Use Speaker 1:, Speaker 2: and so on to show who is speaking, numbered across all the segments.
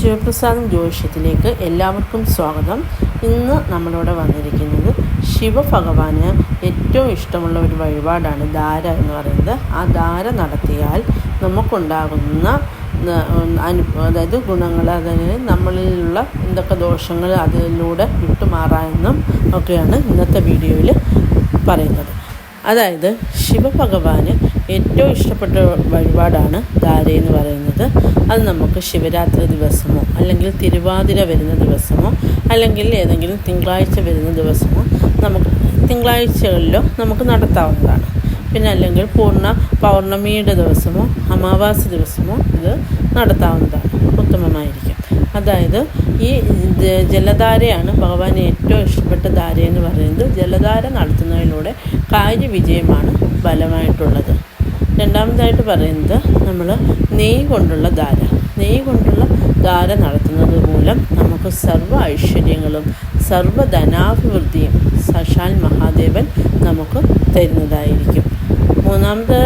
Speaker 1: ശിവപ്രസാദം ജ്യോതിഷത്തിലേക്ക് എല്ലാവർക്കും സ്വാഗതം. ഇന്ന് നമ്മളിവിടെ വന്നിരിക്കുന്നത് ശിവഭഗവാന് ഏറ്റവും ഇഷ്ടമുള്ള ഒരു വഴിപാടാണ് ധാര എന്ന് പറയുന്നത്. ആ ധാര നടത്തിയാൽ നമുക്കുണ്ടാകുന്ന അനുഭവം അനു അതായത് ഗുണങ്ങൾ അതായത് നമ്മളിലുള്ള എന്തൊക്കെ ദോഷങ്ങൾ അതിലൂടെ വിട്ടുമാറാമെന്നും ഒക്കെയാണ് ഇന്നത്തെ വീഡിയോയിൽ പറയുന്നത്. അതായത് ശിവഭഗവാന് ഏറ്റവും ഇഷ്ടപ്പെട്ട വഴിപാടാണ് ധാര എന്ന് പറയുന്നത്. അത് നമുക്ക് ശിവരാത്രി ദിവസമോ അല്ലെങ്കിൽ തിരുവാതിര വരുന്ന ദിവസമോ അല്ലെങ്കിൽ ഏതെങ്കിലും തിങ്കളാഴ്ച വരുന്ന ദിവസമോ നമുക്ക് തിങ്കളാഴ്ചകളിലോ നമുക്ക് നടത്താവുന്നതാണ്. പിന്നെ അല്ലെങ്കിൽ പൂർണ പൗർണമിയുടെ ദിവസമോ അമാവാസി ദിവസമോ ഇത് നടത്താവുന്നതാണ്. ഉത്തമമായിരിക്കും. അതായത് ഈ ജലധാരയാണ് ഭഗവാന് ഏറ്റവും ഇഷ്ടപ്പെട്ട ധാര എന്ന് പറയുന്നത്. ജലധാര നടത്തുന്നതിലൂടെ കാര്യവിജയമാണ് ബലമായിട്ടുള്ളത് രണ്ടാമതായിട്ട് പറയുന്നത് നമ്മൾ നെയ് കൊണ്ടുള്ള ധാര. നെയ് കൊണ്ടുള്ള ധാര നടത്തുന്നത് മൂലം നമുക്ക് സർവ ഐശ്വര്യങ്ങളും സർവ ധനാഭിവൃദ്ധിയും സശാൽ മഹാദേവൻ നമുക്ക് തരുന്നതായിരിക്കും. മൂന്നാമത്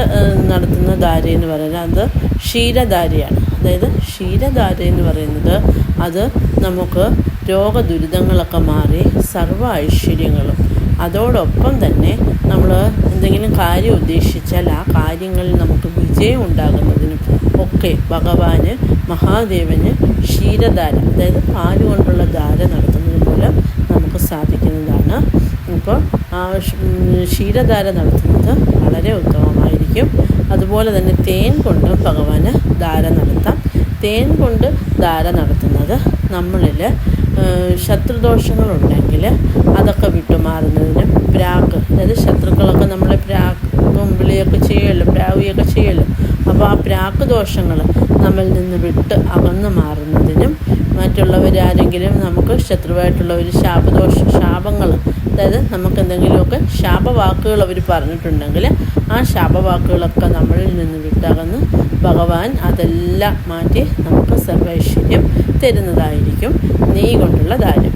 Speaker 1: നടത്തുന്ന ധാര എന്ന് പറയുന്നത് അത് ക്ഷീരധാരയാണ്. അതായത് ക്ഷീരധാര എന്ന് പറയുന്നത് അത് നമുക്ക് രോഗദുരിതങ്ങളൊക്കെ മാറി സർവ ഐശ്വര്യങ്ങളും അതോടൊപ്പം തന്നെ നമ്മൾ എന്തെങ്കിലും കാര്യം ഉദ്ദേശിച്ചാൽ ആ കാര്യങ്ങളിൽ നമുക്ക് വിജയം ഉണ്ടാകുന്നതിനും ഒക്കെ ഭഗവാന് മഹാദേവന് ക്ഷീരധാര അതായത് പാൽ കൊണ്ടുള്ള ധാര നടത്തുന്നത് മൂലം നമുക്ക് സാധിക്കുന്നതാണ്. അപ്പോൾ ആ ക്ഷീരധാര നടത്തുന്നത് വളരെ ഉത്തമമായിരിക്കും. അതുപോലെ തന്നെ തേൻ കൊണ്ട് ഭഗവാന് ധാര നടത്താം. തേൻ കൊണ്ട് ധാര നടത്തുന്നത് നമ്മളിൽ ശത്രുദോഷങ്ങളുണ്ടെങ്കിൽ അതൊക്കെ വിട്ടുമാറുന്നതിന് പ്രാക്ക് അതായത് ശത്രുക്കളൊക്കെ നമ്മളെ പ്രാക്കും വിളിയൊക്കെ ചെയ്യുമല്ലോ പ്രാവിയൊക്കെ ചെയ്യുമല്ലോ. അപ്പോൾ ആ പ്രാക്ക് ദോഷങ്ങൾ നമ്മൾ നിന്ന് വിട്ട് അകന്നു മാറുന്നതിനും മറ്റുള്ളവരാരെങ്കിലും നമുക്ക് ശത്രുവായിട്ടുള്ള ഒരു ശാപദോഷ ശാപങ്ങൾ അതായത് നമുക്ക് എന്തെങ്കിലുമൊക്കെ ശാപവാക്കുകൾ അവർ പറഞ്ഞിട്ടുണ്ടെങ്കിൽ ആ ശാപവാക്കുകളൊക്കെ നമ്മളിൽ നിന്ന് വിട്ടകന്ന് ഭഗവാൻ അതെല്ലാം മാറ്റി നമുക്ക് സർവൈശ്വര്യം തരുന്നതായിരിക്കും നെയ്യ് കൊണ്ടുള്ള ധാരം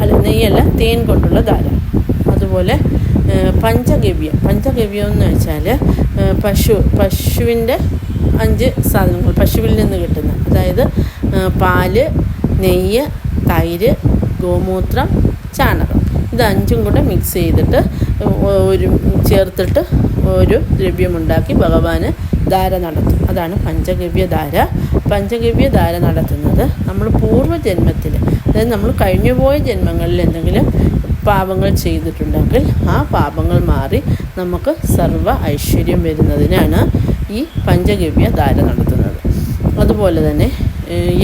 Speaker 1: അല്ല നെയ്യല്ല തേൻ കൊണ്ടുള്ള ധാരം അതുപോലെ പഞ്ചഗവ്യം. പഞ്ചഗവ്യം എന്ന് വെച്ചാൽ പശു പശുവിന്റെ അഞ്ച് സാധനങ്ങൾ പശുവിൽ നിന്ന് കിട്ടുന്ന. അതായത് പാൽ നെയ്യ് തൈര് ഗോമൂത്രം ചാണകം. ഇത് അഞ്ചും കൂടെ മിക്സ് ചെയ്തിട്ട് ഒരു ചേർത്തിട്ട് ഒരു ദ്രവ്യമുണ്ടാക്കി ഭഗവാന് ധാര നടത്തും. അതാണ് പഞ്ചഗവ്യധാര. പഞ്ചഗവ്യധാര പഞ്ചഗവ്യ ധാര നടത്തുന്നത് നമ്മൾ പൂർവജന്മത്തിൽ അതായത് നമ്മൾ കഴിഞ്ഞുപോയ ജന്മങ്ങളിൽ എന്തെങ്കിലും പാപങ്ങൾ ചെയ്തിട്ടുണ്ടെങ്കിൽ ആ പാപങ്ങൾ മാറി നമുക്ക് സർവ ഐശ്വര്യം വരുന്നതിനാണ് ഈ പഞ്ചഗവ്യ ധാര നടത്തുന്നത്. അതുപോലെ തന്നെ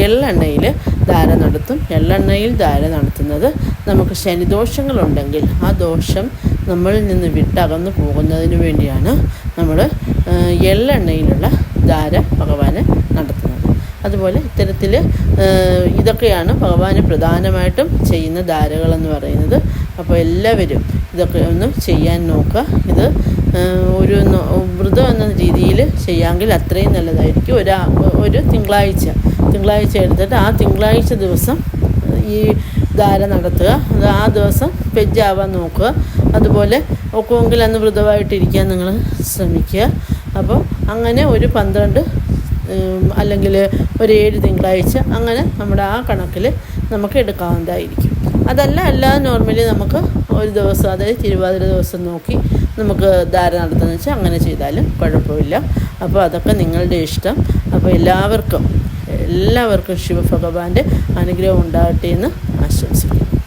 Speaker 1: എള്ളെണ്ണയിൽ ധാര നടത്തും. എള്ളെണ്ണയിൽ ധാര നടത്തുന്നത് നമുക്ക് ശനിദോഷങ്ങളുണ്ടെങ്കിൽ ആ ദോഷം നമ്മളിൽ നിന്ന് വിട്ടകന്നു പോകുന്നതിന് വേണ്ടിയാണ് നമ്മൾ എള്ളെണ്ണയിലുള്ള ധാര ഭഗവാന് നടത്തുന്നത്. അതുപോലെ ഇത്തരത്തിൽ ഇതൊക്കെയാണ് ഭഗവാന് പ്രധാനമായിട്ടും ചെയ്യുന്ന ധാരകളെന്ന് പറയുന്നത്. അപ്പോൾ എല്ലാവരും ഇതൊക്കെ ഒന്ന് ചെയ്യാൻ നോക്കുക. ഇത് ഒരു വ്രതം എന്ന രീതിയിൽ ചെയ്യാമെങ്കിൽ അത്രയും നല്ലതായിരിക്കും. ഒരു ഒരു തിങ്കളാഴ്ച. തിങ്കളാഴ്ച എടുത്തിട്ട് ആ തിങ്കളാഴ്ച ദിവസം ഈ ധാര നടത്തുക. അത് ആ ദിവസം വെജാവാൻ നോക്കുക. അതുപോലെ ഒക്കുമെങ്കിൽ അന്ന് വ്രതമായിട്ടിരിക്കാൻ നിങ്ങൾ ശ്രമിക്കുക. അപ്പോൾ അങ്ങനെ ഒരു പന്ത്രണ്ട് അല്ലെങ്കിൽ ഒരു ഏഴ് തിങ്കളാഴ്ച അങ്ങനെ നമ്മുടെ ആ കണക്കിൽ നമുക്ക് എടുക്കാവുന്നതായിരിക്കും. അതല്ല അല്ലാതെ നോർമലി നമുക്ക് ഒരു ദിവസം അതായത് തിരുവാതിര ദിവസം നോക്കി നമുക്ക് ധാര നടത്തുന്നത് വെച്ചാൽ അങ്ങനെ ചെയ്താലും കുഴപ്പമില്ല. അപ്പോൾ അതൊക്കെ നിങ്ങളുടെ ഇഷ്ടം. അപ്പോൾ എല്ലാവർക്കും എല്ലാവർക്കും ശിവഭഗവാന്റെ അനുഗ്രഹം ഉണ്ടാകട്ടെ എന്ന് ആശംസിക്കുന്നു.